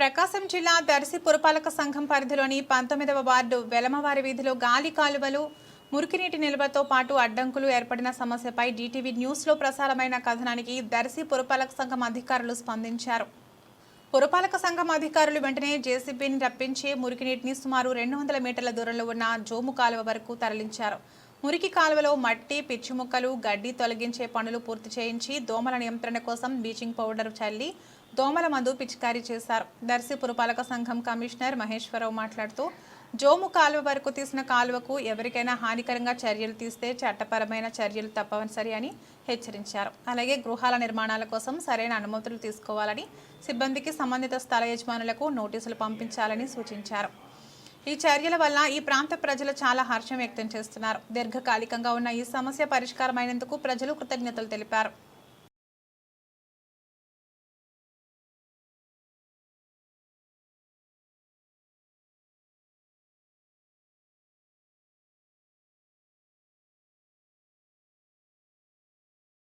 ప్రకాశం జిల్లా దర్శి పురపాలక సంఘం పరిధిలోని పంతొమ్మిదవ వార్డు వెలమవారి వీధిలో గాలి కాలువలు మురికినీటి నిల్వతో పాటు అడ్డంకులు ఏర్పడిన సమస్యపై డీటీవీ న్యూస్లో ప్రసారమైన కథనానికి దర్శి పురపాలక సంఘం అధికారులు స్పందించారు. పురపాలక సంఘం అధికారులు వెంటనే జేసీబీని రప్పించి మురికినీటిని సుమారు రెండు వందల మీటర్ల దూరంలో ఉన్న జోము కాలువ వరకు తరలించారు. మురికి కాలువలో మట్టి పిచ్చి ముక్కలు గడ్డి తొలగించే పనులు పూర్తి చేయించి దోమల నియంత్రణ కోసం బ్లీచింగ్ పౌడర్ చల్లి దోమల మందు పిచికారీ చేశారు. దర్శి పురపాలక సంఘం కమిషనర్ మహేశ్వరరావు మాట్లాడుతూ జోము కాలువ వరకు తీసిన కాలువకు ఎవరికైనా హానికరంగా చర్యలు తీస్తే చట్టపరమైన చర్యలు తప్పనిసరి అని హెచ్చరించారు. అలాగే గృహాల నిర్మాణాల కోసం సరైన అనుమతులు తీసుకోవాలని సిబ్బందికి సంబంధిత స్థల యజమానులకు నోటీసులు పంపించాలని సూచించారు. ఈ చర్యల వల్ల ఈ ప్రాంత ప్రజలు చాలా హర్షం వ్యక్తం చేస్తున్నారు. దీర్ఘకాలికంగా ఉన్న ఈ సమస్య పరిష్కారమైనందుకు ప్రజలు కృతజ్ఞతలు తెలిపారు.